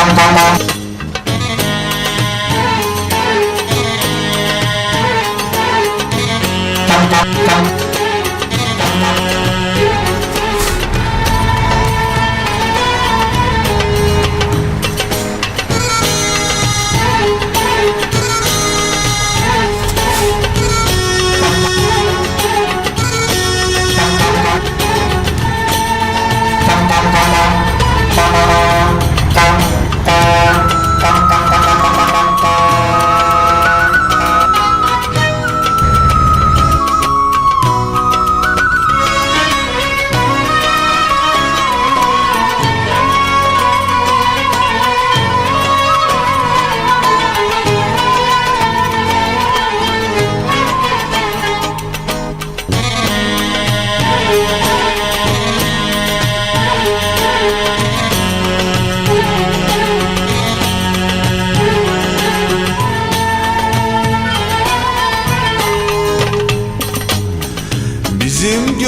当当当。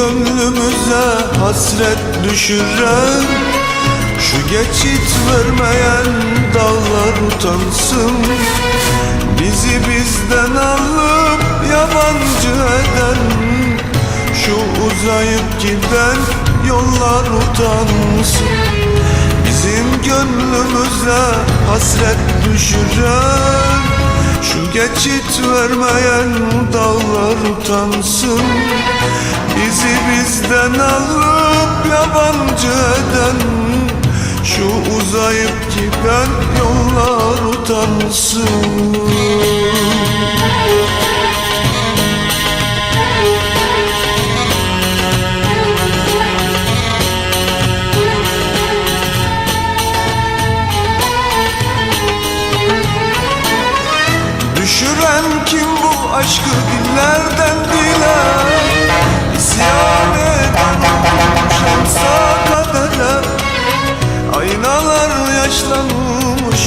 Gönlümüze hasret düşüren Şu geçit vermeyen dağlar utansın. Bizi bizden alıp yabancı eden Şu uzayıp giden yollar utansın. Bizim gönlümüze hasret düşüren Şu geçit vermeyen dağlar utansın Bizi bizden alıp yabancı eden Şu uzayıp giden yollar utansın. Düşüren kim bu aşkı dillerden dile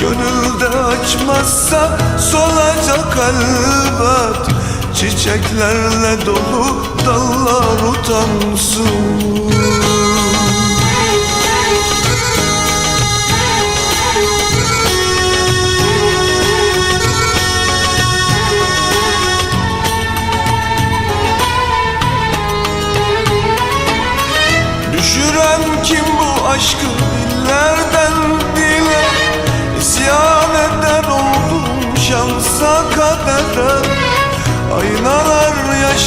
Gönülde açmazsa solacak elbet Çiçeklerle dolu dallar utansın. Düşüren kim bu aşkı? Dillerden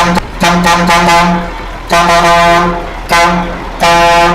ังกังกังกังกังกังกังกังกัง